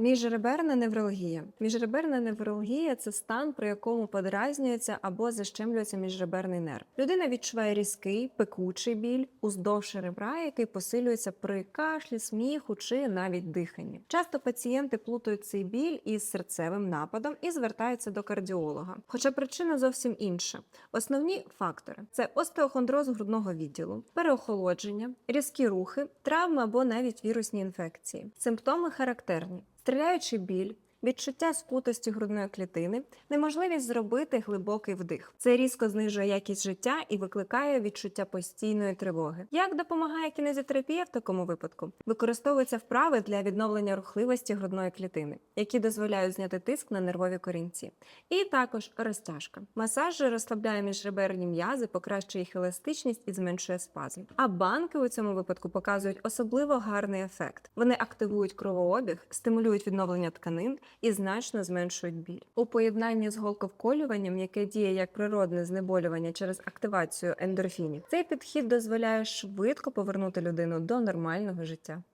Міжреберна невралгія. Міжреберна невралгія це стан, при якому подразнюється або защемлюється міжреберний нерв. Людина відчуває різкий, пекучий біль уздовж ребра, який посилюється при кашлі, сміху чи навіть диханні. Часто пацієнти плутають цей біль із серцевим нападом і звертаються до кардіолога. Хоча причина зовсім інша. Основні фактори це остеохондроз грудного відділу, переохолодження, різкі рухи, травми або навіть вірусні інфекції. Симптоми характерні: стріляючий біль. Відчуття скутості грудної клітини, неможливість зробити глибокий вдих. Це різко знижує якість життя і викликає відчуття постійної тривоги. Як допомагає кінезітерапія в такому випадку? Використовуються вправи для відновлення рухливості грудної клітини, які дозволяють зняти тиск на нервові корінці. І також розтяжка. Масаж розслабляє міжреберні м'язи, покращує їх еластичність і зменшує спазм. А банки у цьому випадку показують особливо гарний ефект. Вони активують кровообіг, стимулюють відновлення тканин і значно зменшують біль. У поєднанні з голковколюванням, яке діє як природне знеболювання через активацію ендорфінів, цей підхід дозволяє швидко повернути людину до нормального життя.